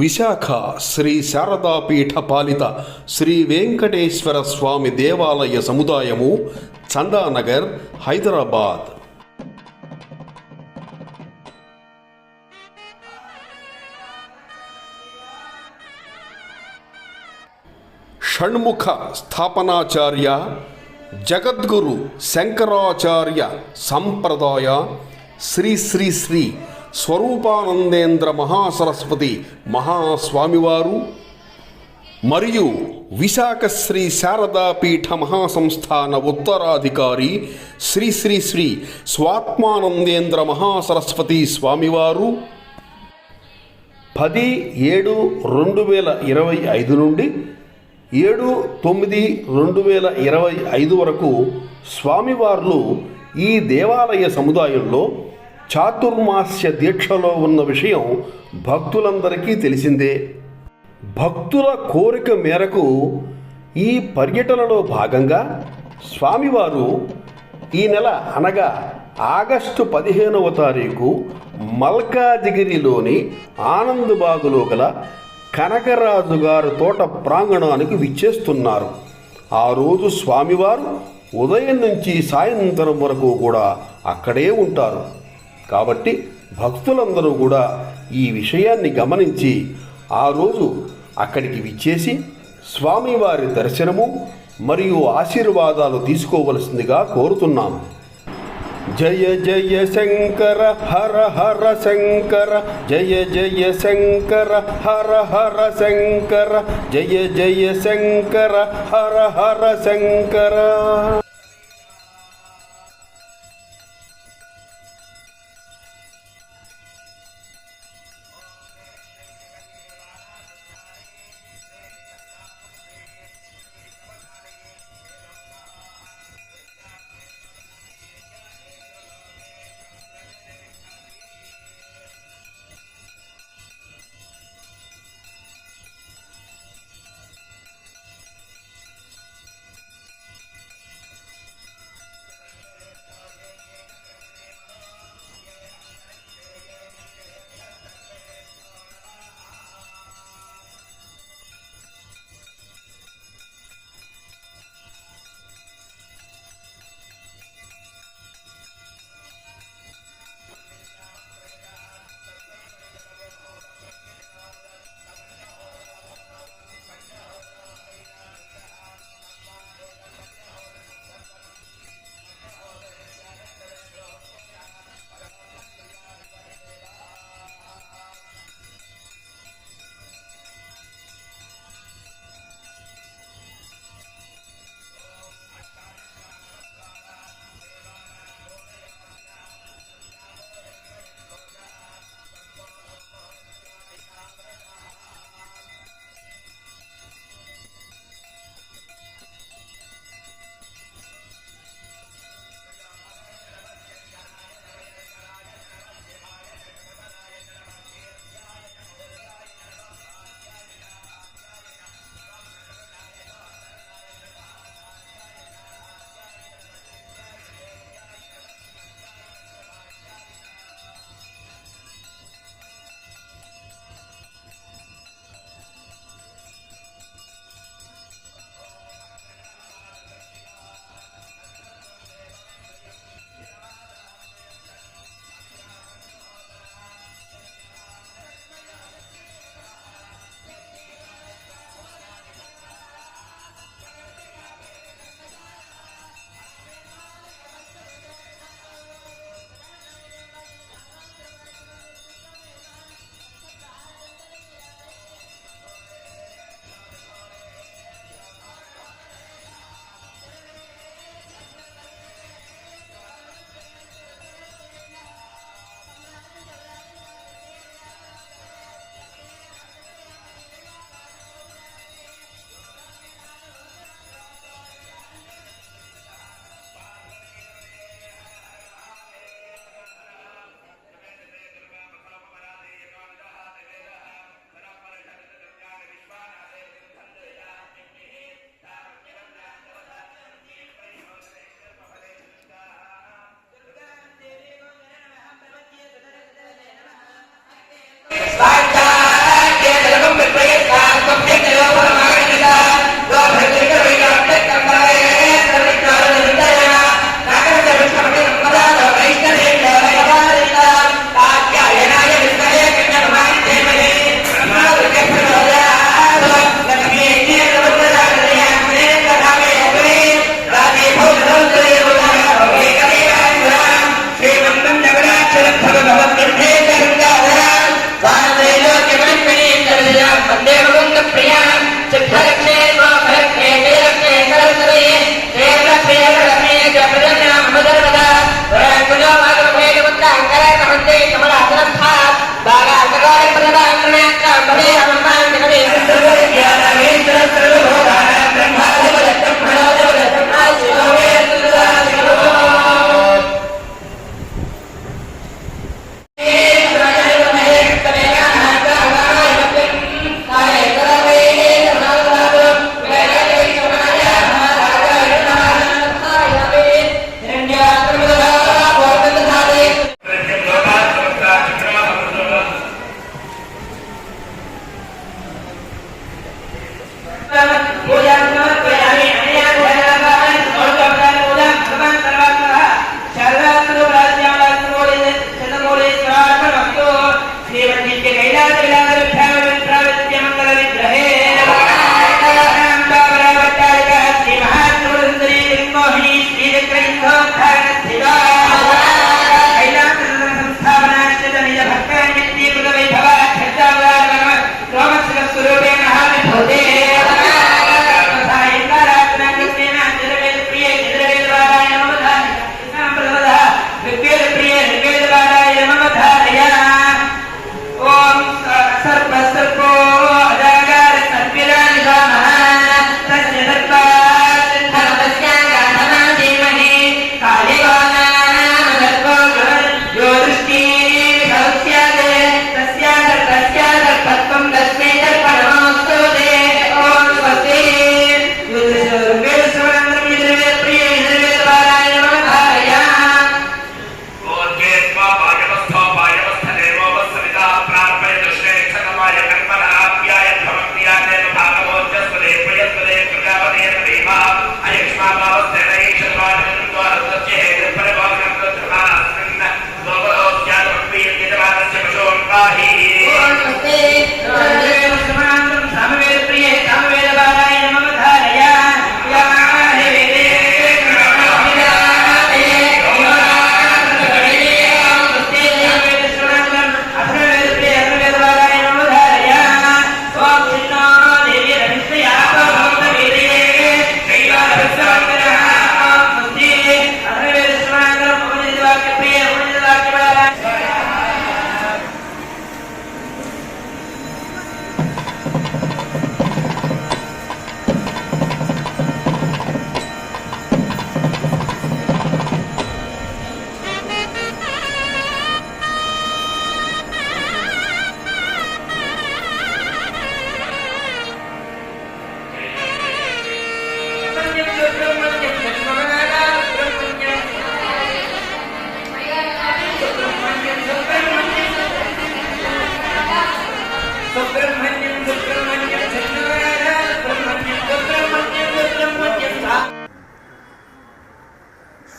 విశాఖ శ్రీ శారదాపీఠ పాలిత శ్రీ వెంకటేశ్వర స్వామి దేవాలయ సముదాయము చందానగర్ హైదరాబాద్. షణ్ముఖ స్థాపనాచార్య జగద్గురు శంకరాచార్య సంప్రదాయ శ్రీ శ్రీ శ్రీ స్వరూపానందేంద్ర మహాసరస్వతి మహాస్వామివారు మరియు విశాఖ శ్రీ శారదాపీఠ మహాసంస్థాన ఉత్తరాధికారి శ్రీ శ్రీ శ్రీ స్వాత్మానందేంద్ర మహాసరస్వతి స్వామివారు. పది ఏడు రెండు వేల ఇరవై ఐదు నుండి ఏడు తొమ్మిది రెండు వేల ఇరవై ఐదు వరకు స్వామివార్లు ఈ దేవాలయ సముదాయంలో చాతుర్మాస్య దీక్షలో ఉన్న విషయం భక్తులందరికీ తెలిసిందే. భక్తుల కోరిక మేరకు ఈ పర్యటనలో భాగంగా స్వామివారు ఈ నెల అనగా ఆగస్టు పదిహేనవ తారీఖు మల్కాజిగిరిలోని ఆనందబాగులో గల కనకరాజు గారి తోట ప్రాంగణానికి విచ్చేస్తున్నారు. ఆ రోజు స్వామివారు ఉదయం నుంచి సాయంత్రం వరకు కూడా అక్కడే ఉంటారు. కాబట్టి భక్తులందరూ కూడా ఈ విషయాన్ని గమనించి ఆ రోజు అక్కడికి విచ్చేసి స్వామివారి దర్శనము మరియు ఆశీర్వాదాలు తీసుకోవలసిందిగా కోరుతున్నాం జయ జయ శంకర హర హర శంకర జయ జయ శంకర హర హర శంకర జయ జయ శంకర హర హర శంకర.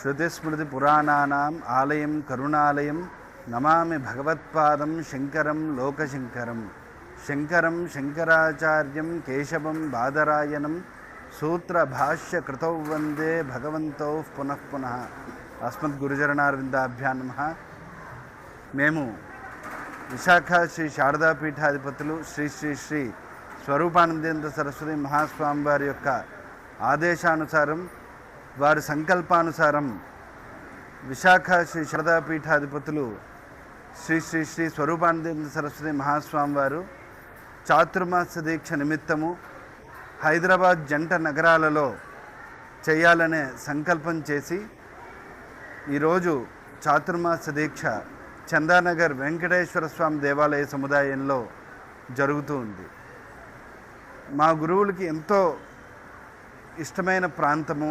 శృతిస్మృతిపురాణానాం ఆలయం కరుణాలయం నమామి భగవత్పాదం శంకరం లోకశంకరం శంకరం శంకరాచార్యం కేశవం బాదరాయణం సూత్రభాష్య కృతౌ వందే భగవంతో పునః పునః అస్మద్గురుచరణారవిందాభ్యా నమ మేము విశాఖ శ్రీ శారదాపీఠాధిపతులు శ్రీ శ్రీ శ్రీ స్వరూపానందేంద్ర సరస్వతి మహాస్వామి వారి యొక్క ఆదేశానుసారం వారి సంకల్పానుసారం విశాఖ శ్రీ శారదాపీఠాధిపతులు శ్రీ శ్రీ శ్రీ స్వరూపానందేంద్ర సరస్వతి మహాస్వామి వారు చాతుర్మాస దీక్ష నిమిత్తము హైదరాబాద్ జంట నగరాలలో చేయాలనే సంకల్పం చేసి ఈరోజు చాతుర్మాస దీక్ష చందానగర్ వెంకటేశ్వర స్వామి దేవాలయ సముదాయంలో జరుగుతూ ఉంది. మా గురువులకి ఎంతో ఇష్టమైన ప్రాంతము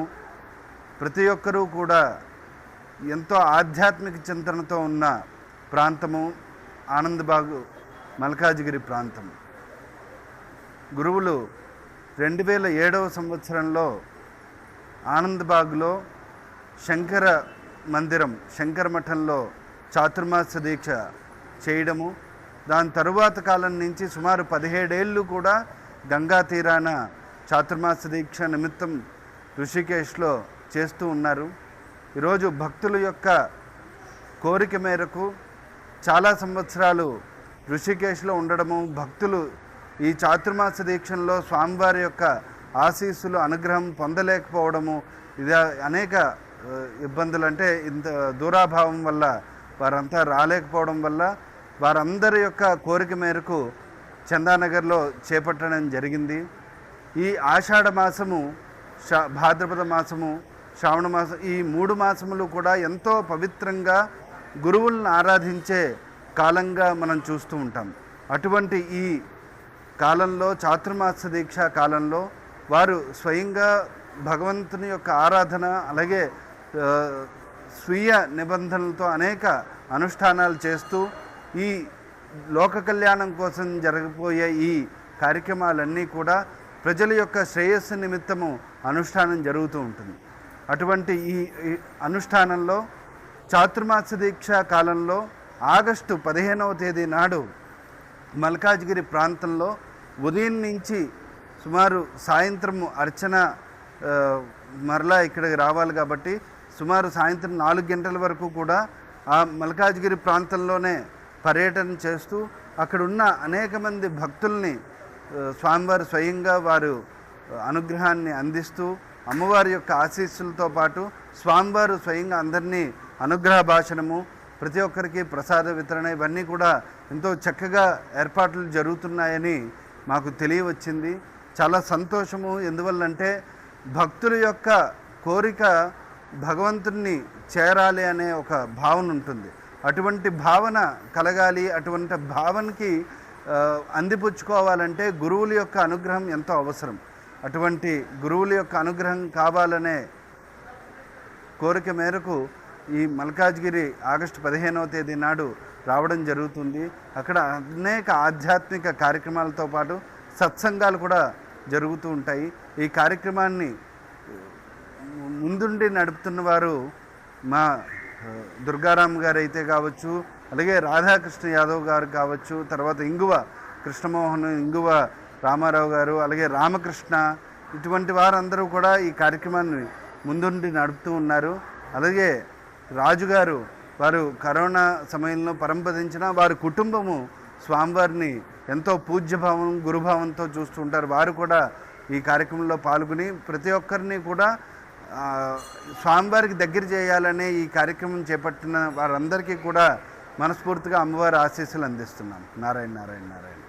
ప్రతి ఒక్కరూ కూడా ఎంతో ఆధ్యాత్మిక చింతనతో ఉన్న ప్రాంతము ఆనందబాగు మల్కాజిగిరి ప్రాంతం. గురువులు రెండు వేల ఏడవ సంవత్సరంలో ఆనందబాగ్లో శంకర మందిరం శంకర మఠంలో చాతుర్మాస దీక్ష చేయడము దాని తరువాత కాలం నుంచి సుమారు పదిహేడేళ్ళు కూడా గంగా తీరాన చాతుర్మాస దీక్ష నిమిత్తం ఋషికేశ్లో చేస్తూ ఉన్నారు. ఈరోజు భక్తుల యొక్క కోరిక మేరకు చాలా సంవత్సరాలు ఋషికేశ్లో ఉండడము భక్తులు ఈ చాతుర్మాస దీక్షల్లో స్వామివారి యొక్క ఆశీస్సులు అనుగ్రహం పొందలేకపోవడము ఇది అనేక ఇబ్బందులు అంటే ఇంత దూరాభావం వల్ల వారంతా రాలేకపోవడం వల్ల వారందరి యొక్క కోరిక మేరకు చందానగర్లో చేపట్టడం జరిగింది. ఈ ఆషాఢ మాసము భాద్రపద మాసము శ్రావణ మాసం ఈ మూడు మాసములు కూడా ఎంతో పవిత్రంగా గురువులను ఆరాధించే కాలంగా మనం చూస్తూ ఉంటాం. అటువంటి ఈ కాలంలో చాతుర్మాస దీక్ష కాలంలో వారు స్వయంగా భగవంతుని యొక్క ఆరాధన అలాగే స్వీయ నిబంధనలతో అనేక అనుష్ఠానాలు చేస్తూ ఈ లోక కళ్యాణం కోసం జరగబోయే ఈ కార్యక్రమాలన్నీ కూడా ప్రజల యొక్క శ్రేయస్సు నిమిత్తము అనుష్ఠానం జరుగుతూ ఉంటుంది. అటువంటి ఈ అనుష్ఠానంలో చాతుర్మాస దీక్ష కాలంలో ఆగస్టు పదిహేనవ తేదీ నాడు మల్కాజ్గిరి ప్రాంతంలో ఉదయం నుంచి సుమారు సాయంత్రం అర్చన మరలా ఇక్కడికి రావాలి కాబట్టి సుమారు సాయంత్రం నాలుగు గంటల వరకు కూడా ఆ మల్కాజ్గిరి ప్రాంతంలోనే పర్యటన చేస్తూ అక్కడున్న అనేక మంది భక్తుల్ని స్వామివారు స్వయంగా వారు అనుగ్రహాన్ని అందిస్తూ అమ్మవారి యొక్క ఆశీస్సులతో పాటు స్వామివారు స్వయంగా అందరినీ అనుగ్రహ భాషణము ప్రతి ఒక్కరికి ప్రసాద వితరణ ఇవన్నీ కూడా ఎంతో చక్కగా ఏర్పాట్లు జరుగుతున్నాయని మాకు తెలియవచ్చింది. చాలా సంతోషము. ఎందువల్లంటే భక్తుల యొక్క కోరిక భగవంతుణ్ణి చేరాలి అనే ఒక భావన ఉంటుంది. అటువంటి భావన కలగాలి అటువంటి భావనకి అందిపుచ్చుకోవాలంటే గురువుల యొక్క అనుగ్రహం ఎంతో అవసరం. అటువంటి గురువుల యొక్క అనుగ్రహం కావాలనే కోరిక మేరకు ఈ మల్కాజ్గిరి ఆగస్టు పదిహేనవ తేదీ నాడు రావడం జరుగుతుంది. అక్కడ అనేక ఆధ్యాత్మిక కార్యక్రమాలతో పాటు సత్సంగాలు కూడా జరుగుతూ ఉంటాయి. ఈ కార్యక్రమాన్ని ముందుండి నడుపుతున్న వారు మా దుర్గారాం గారు అయితే కావచ్చు అలాగే రాధాకృష్ణ యాదవ్ గారు కావచ్చు తర్వాత ఇంగువ కృష్ణమోహన్ ఇంగువ రామారావు గారు అలాగే రామకృష్ణ ఇటువంటి వారందరూ కూడా ఈ కార్యక్రమాన్ని ముందుండి నడుపుతూ ఉన్నారు. అలాగే రాజుగారు వారు కరోనా సమయంలో పరంపదించిన వారి కుటుంబము స్వామివారిని ఎంతో పూజ్యభావం గురుభావంతో చూస్తూ ఉంటారు. వారు కూడా ఈ కార్యక్రమంలో పాల్గొని ప్రతి ఒక్కరిని కూడా స్వామివారికి దగ్గర చేయాలనే ఈ కార్యక్రమం చేపట్టిన వారందరికీ కూడా మనస్ఫూర్తిగా అమ్మవారి ఆశీస్సులు అందిస్తున్నాం. నారాయణ నారాయణ నారాయణ.